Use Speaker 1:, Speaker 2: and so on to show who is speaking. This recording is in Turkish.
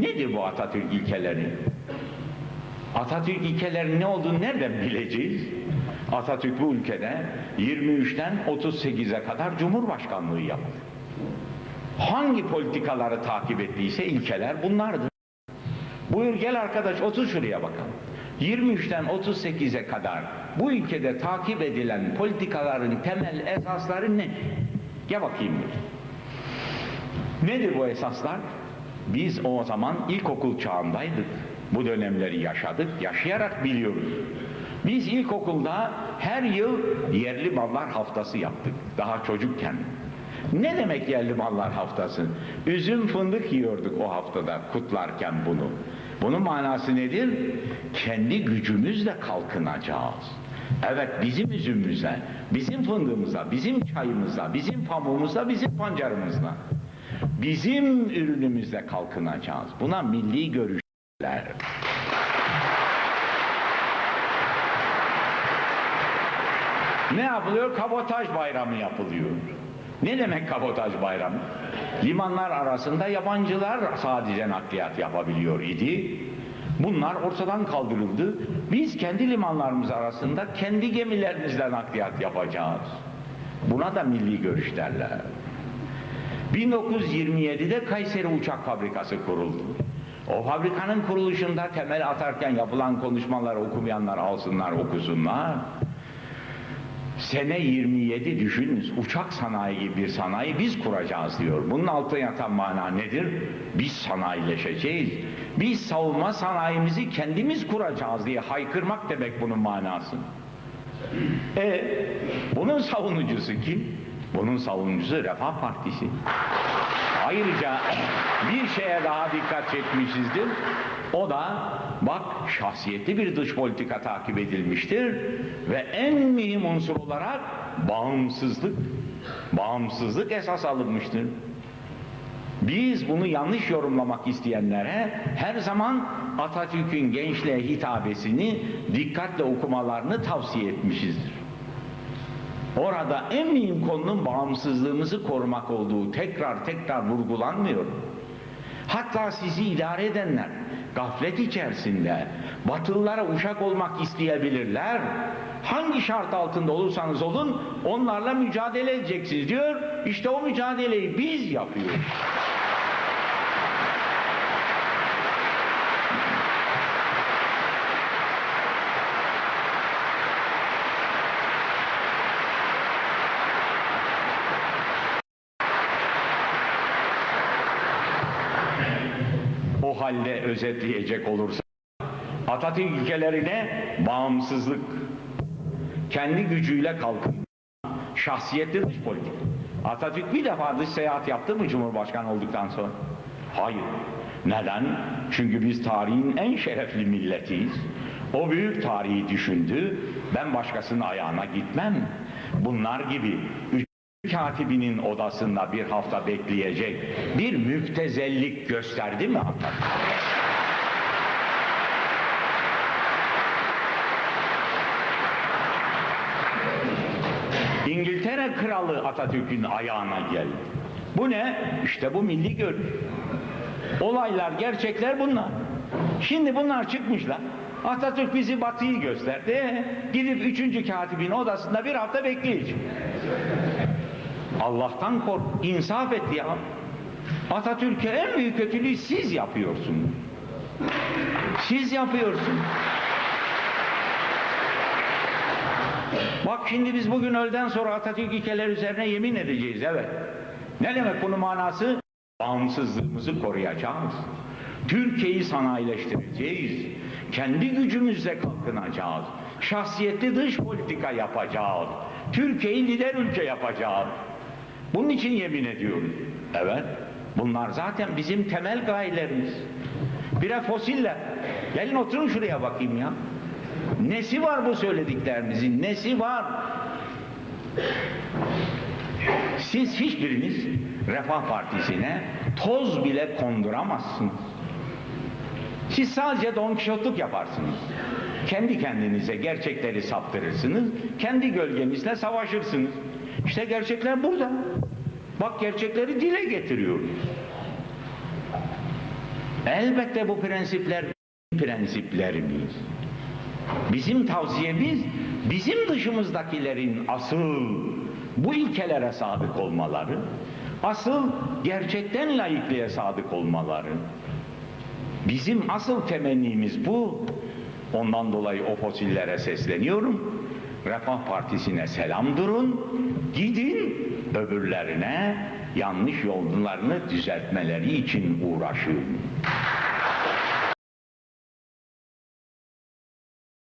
Speaker 1: Nedir bu Atatürk ilkeleri? Atatürk ilkelerinin ne olduğunu nereden bileceğiz? Atatürk bu ülkede 23'ten 38'e kadar Cumhurbaşkanlığı yaptı. Hangi politikaları takip ettiyse ilkeler bunlardı. Buyur gel arkadaş otur şuraya bakalım. 23'ten 38'e kadar bu ülkede takip edilen politikaların temel esasları ne? Gel bakayım bir. Nedir bu esaslar? Biz o zaman ilkokul çağındaydık. Bu dönemleri yaşadık, yaşayarak biliyoruz. Biz ilkokulda her yıl yerli mallar haftası yaptık. Daha çocukken. Ne demek yerli mallar haftası? Üzüm fındık yiyorduk o haftada kutlarken bunu. Bunun manası nedir? Kendi gücümüzle kalkınacağız. Evet bizim üzümümüzle, bizim fındığımızla, bizim çayımızla, bizim pamuğumuzla, bizim pancarımızla. Bizim ürünümüzle kalkınacağız. Buna milli görüşler. Ne yapılıyor? Kabotaj bayramı yapılıyor. Ne demek kabotaj bayramı? Limanlar arasında yabancılar sadece nakliyat yapabiliyor idi. Bunlar ortadan kaldırıldı. Biz kendi limanlarımız arasında kendi gemilerimizle nakliyat yapacağız. Buna da milli görüş derler. 1927'de Kayseri Uçak Fabrikası kuruldu. O fabrikanın kuruluşunda temel atarken yapılan konuşmaları okumayanlar alsınlar okusunlar. Sene 27 düşününüz uçak sanayi gibi bir sanayi biz kuracağız diyor. Bunun altına yatan mana nedir? Biz sanayileşeceğiz. Biz savunma sanayimizi kendimiz kuracağız diye haykırmak demek bunun manası. E bunun savunucusu kim? Bunun savunucusu Refah Partisi. Ayrıca bir şeye daha dikkat çekmişizdir. O da bak şahsiyetli bir dış politika takip edilmiştir ve en mühim unsur olarak bağımsızlık, bağımsızlık esas alınmıştır. Biz bunu yanlış yorumlamak isteyenlere her zaman Atatürk'ün gençliğe hitabesini dikkatle okumalarını tavsiye etmişizdir. Orada en mühim konunun bağımsızlığımızı korumak olduğu tekrar tekrar vurgulanmıyor. Hatta sizi idare edenler gaflet içerisinde batılılara uşak olmak isteyebilirler. Hangi şart altında olursanız olun onlarla mücadele edeceksiniz diyor. İşte o mücadeleyi biz yapıyoruz. O halde özetleyecek olursa Atatürk ilkelerine bağımsızlık, kendi gücüyle kalkın, şahsiyetli dış politik. Atatürk bir defa dış seyahat yaptı mı Cumhurbaşkanı olduktan sonra? Hayır. Neden? Çünkü biz tarihin en şerefli milletiyiz. O büyük tarihi düşündü. Ben başkasının ayağına gitmem. Bunlar gibi katibinin odasında bir hafta bekleyecek bir müptezellik gösterdi mi Atatürk? İngiltere kralı Atatürk'ün ayağına geldi. Bu ne? İşte bu milli görüş. Olaylar, gerçekler bunlar. Şimdi bunlar çıkmışlar. Atatürk bizi batıyı gösterdi. Gidip üçüncü katibin odasında bir hafta bekleyecek. Allah'tan kork, insaf et ya. Atatürk'e en büyük kötülüğü siz yapıyorsunuz. Siz yapıyorsunuz. Bak şimdi biz bugün öğleden sonra Atatürk ilkeler üzerine yemin edeceğiz evet. Ne demek bunun manası? Bağımsızlığımızı koruyacağız. Türkiye'yi sanayileştireceğiz. Kendi gücümüzle kalkınacağız. Şahsiyetli dış politika yapacağız. Türkiye'yi lider ülke yapacağız. Bunun için yemin ediyoruz. Evet. Bunlar zaten bizim temel gayelerimiz. Bire fosiller. Gelin oturun şuraya bakayım ya. Nesi var bu söylediklerinizin? Nesi var? Siz hiçbiriniz Refah Partisi'ne toz bile konduramazsınız. Siz sadece Don Kişotluk yaparsınız. Kendi kendinize gerçekleri saptırırsınız. Kendi gölgenizle savaşırsınız. İşte gerçekler burada. Bak gerçekleri dile getiriyoruz. Elbette bu prensipler prensiplerimiz. Bizim tavsiyemiz bizim dışımızdakilerin asıl bu ilkelere sadık olmaları, asıl gerçekten laikliğe sadık olmaları. Bizim asıl temennimiz bu. Ondan dolayı o fosillere sesleniyorum. Refah Partisi'ne selam durun. Gidin öbürlerine yanlış yollarını düzeltmeleri için uğraşın.